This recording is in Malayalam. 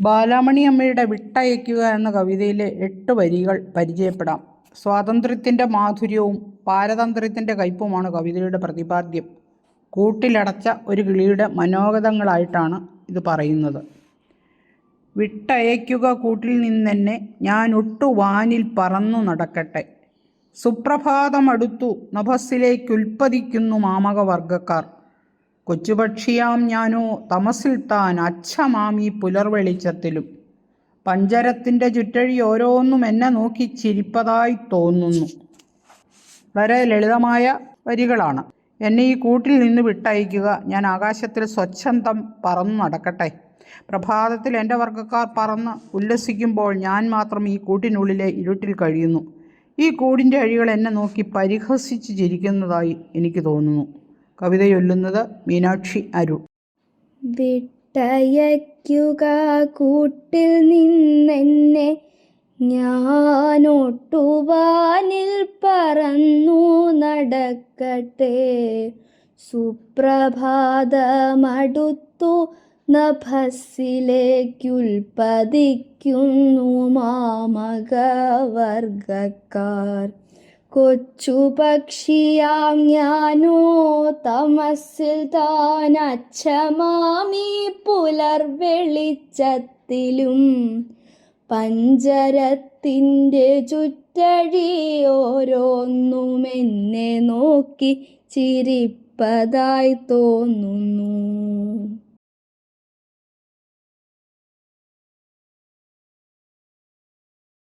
ബാലാമണി അമ്മയുടെ വിട്ടയക്കുക എന്ന കവിതയിലെ എട്ട് വരികൾ പരിചയപ്പെടാം. സ്വാതന്ത്ര്യത്തിന്റെ മാധുര്യവും പാരതന്ത്ര്യത്തിന്റെ കയ്പുമാണ് കവിതയുടെ പ്രതിപാദ്യം. കൂട്ടിലടച്ച ഒരു കിളിയുടെ മനോഗതങ്ങളായിട്ടാണ് ഇത് പറയുന്നത്. വിട്ടയക്കുക കൂട്ടിൽ നിന്നെന്നെ ഒട്ടു വാനിൽ പറന്നു നടക്കട്ടെ. സുപ്രഭാതമടുത്തു നഭസ്സിലേക്കുൽപ്പതിക്കുന്നു മാമകവർഗക്കാർ കൊച്ചുപക്ഷിയാം ഞാനോ തമസിൽ താൻ അച്ഛമാമി പുലർവെളിച്ചത്തിലും. പഞ്ചരത്തിന്റെ ചുറ്റഴി ഓരോന്നും എന്നെ നോക്കി ചിരിപ്പതായി തോന്നുന്നു. വളരെ ലളിതമായ വരികളാണ്. എന്നെ ഈ കൂട്ടിൽ നിന്ന് വിട്ടയക്കുക. ഞാൻ ആകാശത്തിൽ സ്വച്ഛന്തം പറന്നു നടക്കട്ടെ. പ്രഭാതത്തിൽ എന്റെ വർഗക്കാർ പറന്ന് ഉല്ലസിക്കുമ്പോൾ ഞാൻ മാത്രം ഈ കൂട്ടിനുള്ളിലെ ഇരുട്ടിൽ കഴിയുന്നു. ഈ കൂടിന്റെ അഴികൾ എന്നെ നോക്കി പരിഹസിച്ച് ചിരിക്കുന്നതായി എനിക്ക് തോന്നുന്നു. കവിത ചൊല്ലുന്നത് മീനാക്ഷി അരുൺ. വിട്ടയക്കുക കൂട്ടിൽ നിന്നെന്നെ ഞാനൊട്ടുവാനിൽ പറന്നു നടക്കട്ടെ. സുപ്രഭാതമടുത്തു നഭസിലേക്കുൽപ്പതിക്കുന്നു മാമകവർഗക്കാർ. കൊച്ചു പക്ഷിയാം ഞാനോ തമസിൽ താൻ അച്ഛമാമി പുലർവെളിച്ചത്തിലും പഞ്ചരത്തിന്റെ ചുറ്റഴി ഓരോന്നും എന്നെ നോക്കി ചിരിപ്പതായി തോന്നുന്നു.